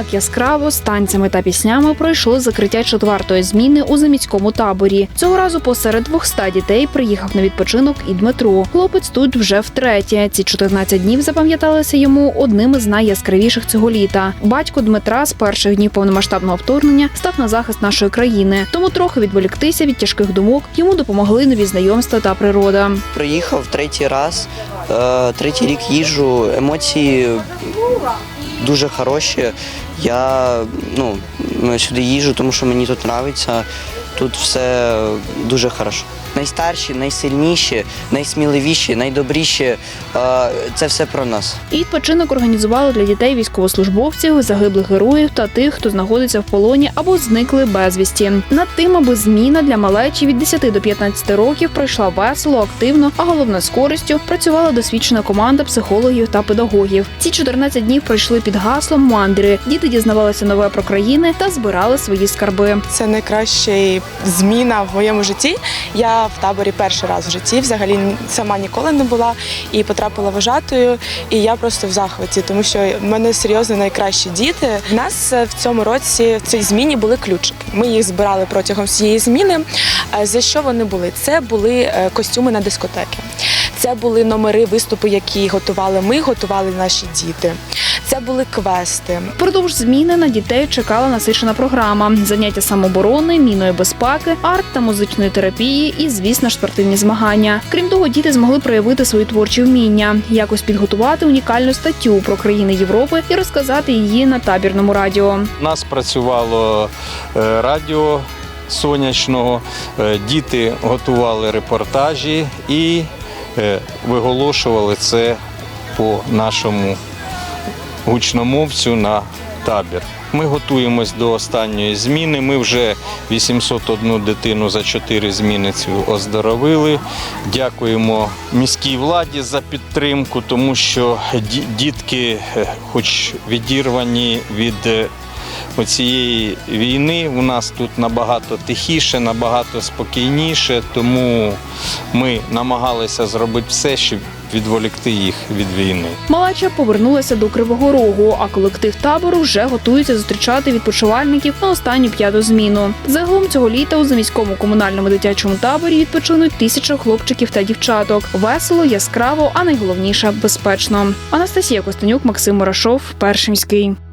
так яскраво з танцями та піснями пройшло закриття четвертої зміни у заміському таборі. Цього разу посеред 200 дітей приїхав на відпочинок і Дмитро. Хлопець тут вже втретє. Ці 14 днів запам'яталися йому одним із найяскравіших цього літа. Батько Дмитра з перших днів повномасштабного вторгнення став на захист нашої країни. Тому трохи відволіктися від тяжких думок йому допомогли нові знайомства та природа. Приїхав третій раз, е, третій рік їжджу. Емоції дуже хороші. Я ну, сюди їжджу, тому що мені тут подобається. Тут все дуже хорошо. Найстарші, найсильніші, найсміливіші, найдобріші е, це все про нас. І відпочинок організували для дітей військовослужбовців, загиблих героїв та тих, хто знаходиться в полоні або зникли безвісті. Над тим, аби зміна для малечі від 10 до 15 років пройшла весело, активно, а головне з користю, працювала досвідчена команда психологів та педагогів. Ці 14 днів пройшли під гаслом мандри. Діти дізнавалися нове про країни та збирали свої скарби. Це зміна в моєму житті. Я в таборі перший раз в житті, взагалі сама ніколи не була і потрапила вожатою. І я просто в захваті, тому що в мене серйозно найкращі діти. У нас е, в цьому році в цій зміні були ключики. Ми їх збирали протягом всієї зміни. Е, За що вони були? Це були е, костюми на дискотеки. Це були номери виступу, які готували ми, готували наші діти. Це були квести. Впродовж зміни на дітей чекала насичена програма: заняття самоборони, міної безпеки, арт та музичної терапії і, звісно, ж, спортивні змагання. Крім того, діти змогли проявити свої творчі вміння, якось підготувати унікальну статтю про країни Європи і розказати її на табірному радіо. У нас працювало е, радіо сонячного, е, діти готували репортажі і е, виголошували це по нашому гучномовцю на табір. Ми готуємось до останньої зміни. Ми вже 801 дитину за 4 зміни цю оздоровили. Дякуємо міській владі за підтримку, тому що дітки, е, хоч відірвані від е, оцієї війни, у нас тут набагато тихіше, набагато спокійніше, тому ми намагалися зробити все, щоб відволікти їх від війни. Малача повернулася до Кривого Рогу, а колектив табору вже готується зустрічати відпочивальників на останню п'яту зміну. Загалом цього літа у заміському комунальному дитячому таборі відпочинуть тисяча хлопчиків та дівчаток. Весело, яскраво, а найголовніше безпечно. Анастасія Костенюк, Максим Мурашов, перший міський.